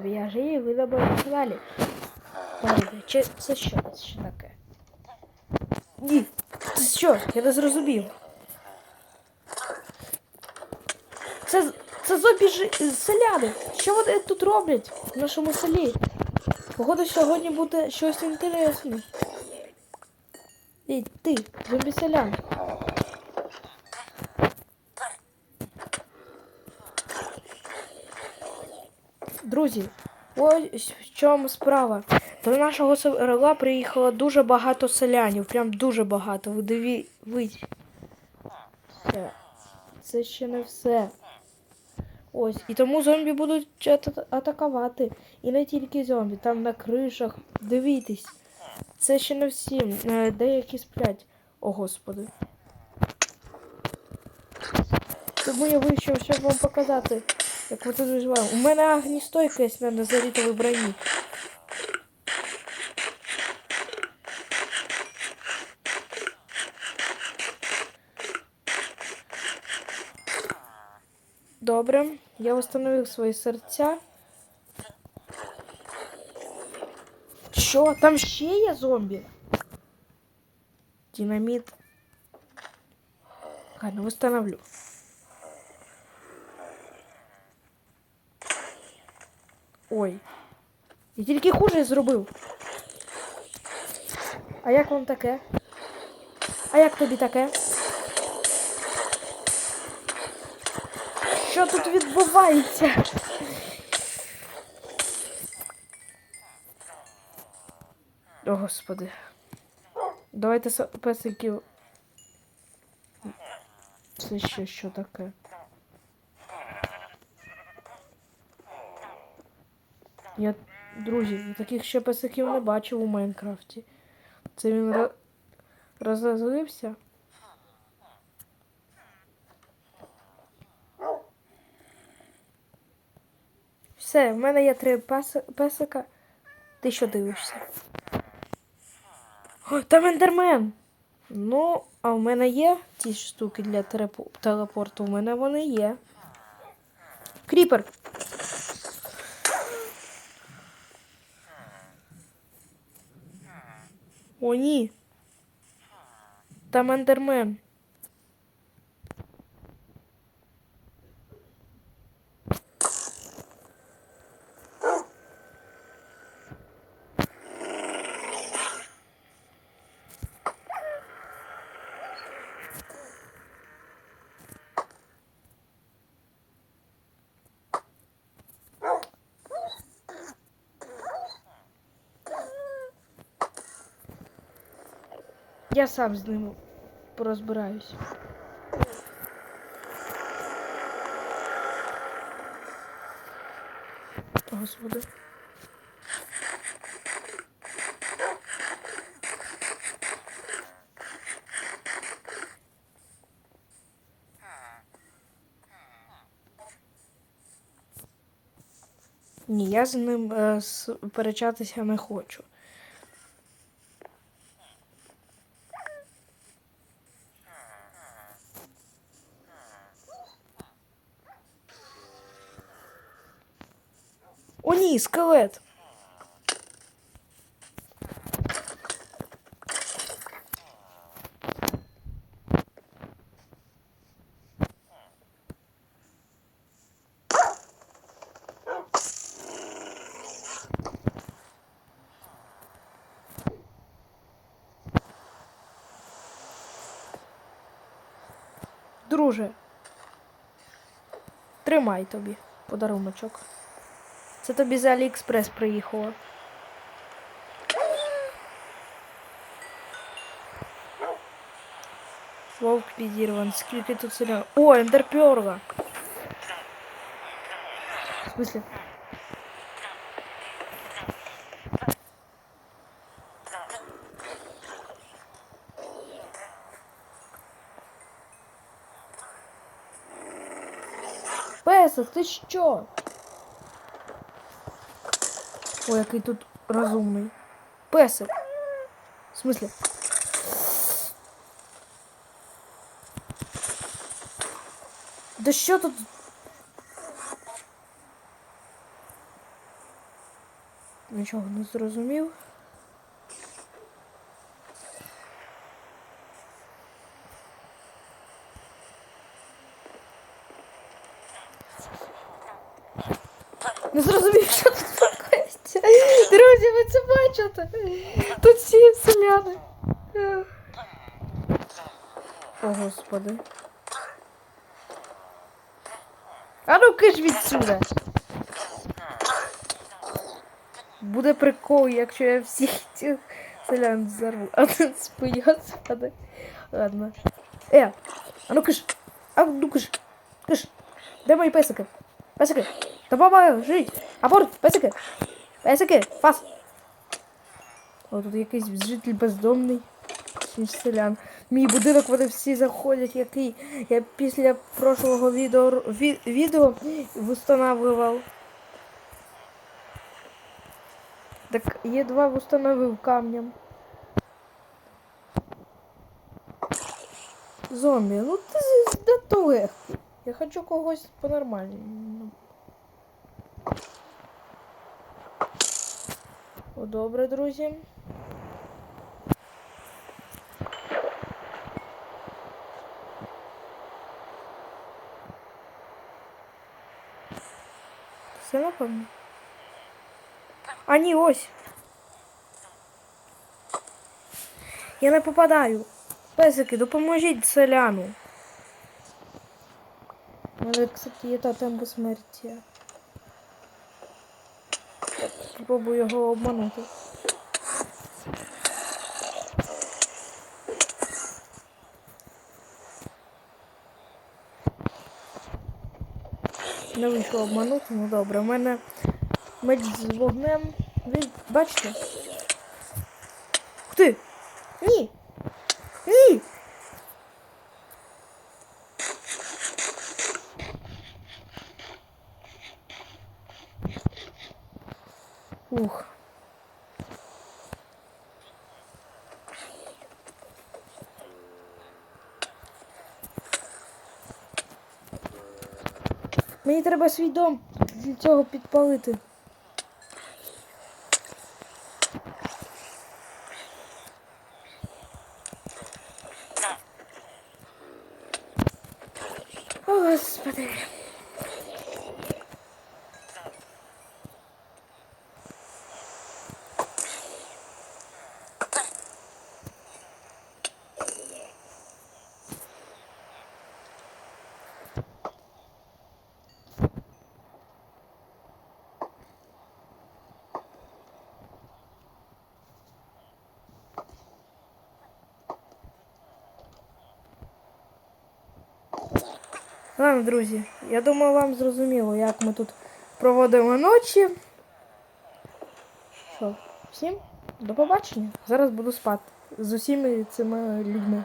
ж її видобив далі. Ой, чи це що? Це що таке? Ні, це що? Я не зрозумів. Це, це зомбі жи- селяни. Що вони тут роблять в нашому селі? Походу, сьогодні буде щось інтересне. Ей, ти, зомбі селян. Друзі, ось в чому справа. До нашого села приїхало дуже багато селянів, прям дуже багато. Ви дивіться. Це ще не все. Ось, і тому зомбі будуть ата- атакувати. І не тільки зомбі, там на кришах. Дивіться. Це ще не всі. Е, Деякі сплять. О, господи. Тому я вийшов, щоб вам показати, як ми тут виживаємо. У мене агністойка є на назарітовій броні. Добре, я встановив свої серця. Що? Там ще є зомбі? Динаміт. Ладно, встановлю. Ой. Я тільки хуже зробив. А як вам таке? А як тобі таке? Що тут відбувається? О, господи. Давайте песиків. Це ще що таке? Я, друзі, таких ще песиків не бачив у Майнкрафті. Це він ро- розозлився? Все, в мене є три пес- песика. Ти що дивишся? О, там ендермен! Ну, а в мене є ті штуки для телепорту. У мене вони є. Кріпер! О, ні. Там ендермен. Я сам з ним порозбираюсь. Господи. Ні, я з ним е, сперечатися не хочу. О, ні, скелет. Друже. Тримай тобі подаруночок. Це тобі з Аліекспрес приїхало. Вовк підірван. Скільки тут селян. О, ендерпьорга. В смысле? Песик, ти що? Ой, який тут розумний. Песик. В смысле? Да що тут? Нічого не зрозумів. Не зрозумів, що тут трапляється. Друзі, ви це бачите? Тут всі селяни. О, господи. А ну киш відсюди. Буде прикол, якщо я всіх цих селян взорву. А тут спиня спаде. Ладно. Е, а ну киш. А ну киш. Киш. Де мої песики? Песики. Допоможіть. Апорт, песики. Песики, фас. О, тут якийсь житель бездомний. Селян. Мій будинок вони всі заходять, який я після прошлого відео, ві, відео встановлював. Так едва встановив камнем. Зомбі, ну ти з- надто легкий. Я хочу когось по-нормальному. О, добре, друзі. Все напевно. А ні, ось. Я не попадаю. Песики, допоможіть селяну. Мене, кстати, є тотем безсмертя. Так, Спробую його обманути. Не вийшло обманути, ну добре. У мене меч з вогнем. Ви бачите? Ти! Ні! Ні! Мені треба свій дом для цього підпалити. Господи. Ладно, друзі, я думаю, вам зрозуміло, як ми тут проводимо ночі. Що, всім до побачення. Зараз буду спати з усіма цими людьми.